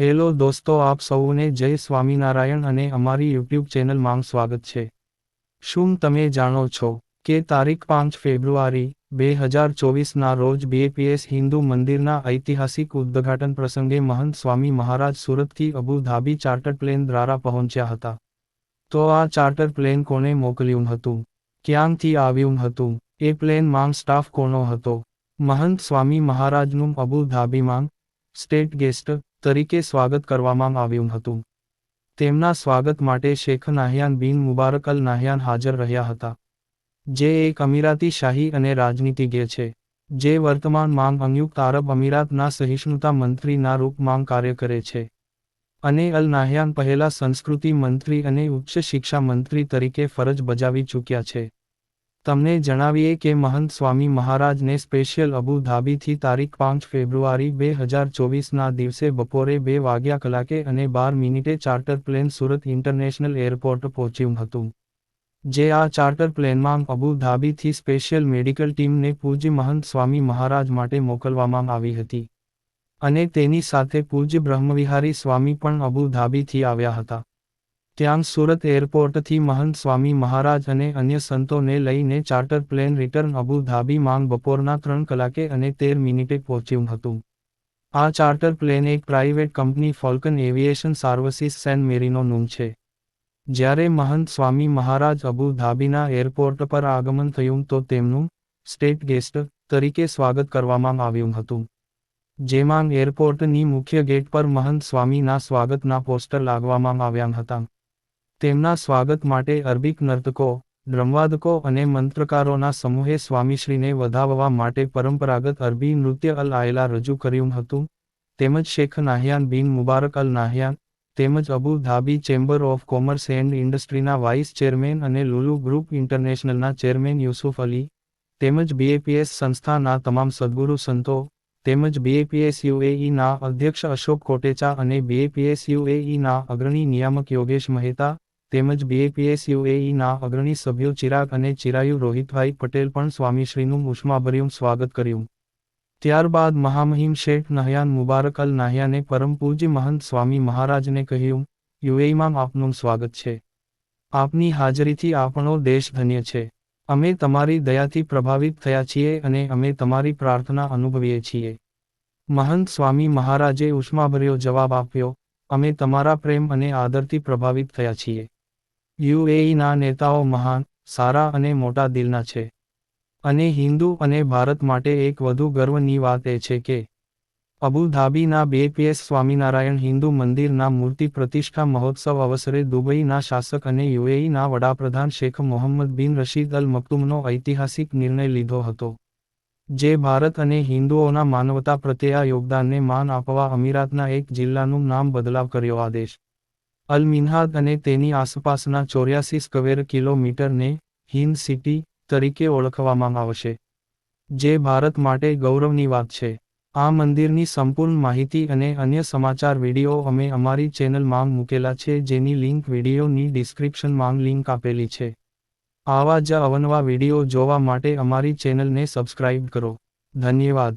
Hello દોસ્તો આપ સૌને જય સ્વામિનારાયણ અને અમારી યુટ્યુબ ચેનલમાં સ્વાગત છે. શું તમે જાણો છો કે તારીખ પાંચ ફેબ્રુઆરી બે હજાર ચોવીસના રોજ બીએપીએસ હિન્દુ મંદિરના ઐતિહાસિક ઉદ્ઘાટન પ્રસંગે મહંત સ્વામી મહારાજ સુરતથી અબુ ધાબી ચાર્ટર પ્લેન દ્વારા પહોંચ્યા હતા. તો આ ચાર્ટર પ્લેન કોને મોકલ્યું હતું? ક્યાંથી આવ્યું હતું? એ પ્લેન માંગ સ્ટાફ કોનો હતો? મહંત સ્વામી મહારાજનું અબુ ધાબીમાં સ્ટેટ ગેસ્ટ તરીકે સ્વાગત કરવામાં આવ્યું હતું. તેમના સ્વાગત માટે શેખ નાહયાન બિન મુબારક અલ નાહયાન હાજર રહ્યા હતા. જે એક અમીરાતી શાહી અને રાજનીતિજ્ઞ છે, જે વર્તમાન માંગ સંયુક્ત આરબ અમીરાતના સહિષ્ણુતા મંત્રીના રૂપમાં કાર્ય કરે છે. અને અલ નાહયાન પહેલા સંસ્કૃતિ મંત્રી અને ઉચ્ચ શિક્ષા મંત્રી તરીકે ફરજ બજાવી ચૂક્યા છે. તમને જણાવીએ કે મહંત સ્વામી મહારાજને સ્પેશિયલ અબુ ધાબીથી તારીખ પાંચ ફેબ્રુઆરી બે હજાર ચોવીસના દિવસે બપોરે બે વાગ્યા કલાકે અને બાર મિનિટે charter plane Surat international airport પહોંચ્યું હતું. જે આ ચાર્ટર પ્લેનમાં અબુ ધાબીથી સ્પેશિયલ મેડિકલ ટીમને પૂજ્ય મહંત સ્વામી મહારાજ માટે મોકલવામાં આવી હતી. અને તેની સાથે પૂજ્ય બ્રહ્મવિહારી સ્વામી પણ અબુ ધાબીથી આવ્યા હતા. ત્યાં સુરત એરપોર્ટથી મહંત સ્વામી મહારાજ અને અન્ય સંતોને લઈને ચાર્ટર પ્લેન રિટર્ન અબુ ધાબીમાં બપોરના ત્રણ કલાકે અને તેર મિનિટે પહોંચ્યું હતું. આ ચાર્ટર પ્લેન એક private company Falcon aviation services San મેરીનોનું છે. જ્યારે મહંત સ્વામી મહારાજ અબુ ધાબીના એરપોર્ટ પર આગમન થયું તો તેમનું સ્ટેટ ગેસ્ટ તરીકે સ્વાગત કરવામાં આવ્યું હતું. જેમાં એરપોર્ટની મુખ્ય ગેટ પર મહંત સ્વામીના સ્વાગતના પોસ્ટર લાગવામાં આવ્યા હતા. તેમના સ્વાગત માટે અરબીક નર્તકો ડ્રમવાદકો અને મંત્રકારોના સમૂહે સ્વામીશ્રીને વધાવવા માટે પરંપરાગત અરબી નૃત્ય અલ આયલા રજૂ કર્યું હતું. તેમજ શેખ નાહિયાન બિન મુબારક અલ નાહિયાન, તેમજ Abu Dhabi chamber of commerce and ઇન્ડસ્ટ્રીના vice chairman અને લુલુ ગ્રુપ ઇન્ટરનેશનલના ચેરમેન યુસુફ અલી, તેમજ બીએપીએસ સંસ્થાના તમામ સદગુરુ સંતો, તેમજ બીએપીએસ યુએઈના અધ્યક્ષ અશોક કોટેચા અને બીએપીએસ યુએઈના અગ્રણી નિયામક યોગેશ મહેતા તેમજ બીએપીએસ યુએઈના અગ્રણી સભ્યો ચિરાગ અને ચિરાયુ રોહિતભાઈ પટેલ પણ સ્વામીશ્રીનું ઉષ્માભર્યું સ્વાગત કર્યું. ત્યારબાદ મહામહિમ શેઠ નહયાન મુબારક અલ નાહયાને પરમ પૂજ્ય મહંત સ્વામી મહારાજને કહ્યું યુએઈમાં આપનું સ્વાગત છે. આપની હાજરીથી આપણો દેશ ધન્ય છે. અમે તમારી દયાથી પ્રભાવિત થયા છીએ અને અમે તમારી પ્રાર્થના અનુભવીએ છીએ. મહંત સ્વામી મહારાજે ઉષ્માભર્યો જવાબ આપ્યો, અમે તમારા પ્રેમ અને આદરથી પ્રભાવિત થયા છીએ. યુએઈના નેતાઓ મહાન, સારા અને મોટા દિલના છે. અને હિન્દુ અને ભારત માટે એક વધુ ગર્વની વાત એ છે કે, અબુ ધાબીના બીએપીએસ સ્વામિનારાયણ હિન્દુ મંદિરના મૂર્તિ પ્રતિષ્ઠા મહોત્સવ અવસરે દુબઈના શાસક અને યુએઈના વડાપ્રધાન શેખ મોહમ્મદ બિન રશીદ અલ મક્તુમનો ઐતિહાસિક નિર્ણય લીધો હતો. જે ભારત અને હિન્દુઓના માનવતા પ્રત્યે આ યોગદાનને માન આપવા અમીરાતના એક જિલ્લાનું નામ બદલાવ કર્યો આદેશ. અલ મિન્હાદ અને તેની આસપાસના ચોર્યાસી સ્ક્વેર કિલોમીટરને હિન્દ સિટી તરીકે ઓળખવામાં આવશે. જે ભારત માટે ગૌરવની વાત છે. આ મંદિરની સંપૂર્ણ માહિતી અને અન્ય સમાચાર વીડિયો અમે અમારી ચેનલમાં મૂકેલા છે જેની લિંક વિડીયોની ડિસ્ક્રિપ્શનમાં લિંક આપેલી છે. આવા જ અવનવા વીડિયો જોવા માટે અમારી ચેનલને સબસ્ક્રાઇબ કરો. ધન્યવાદ.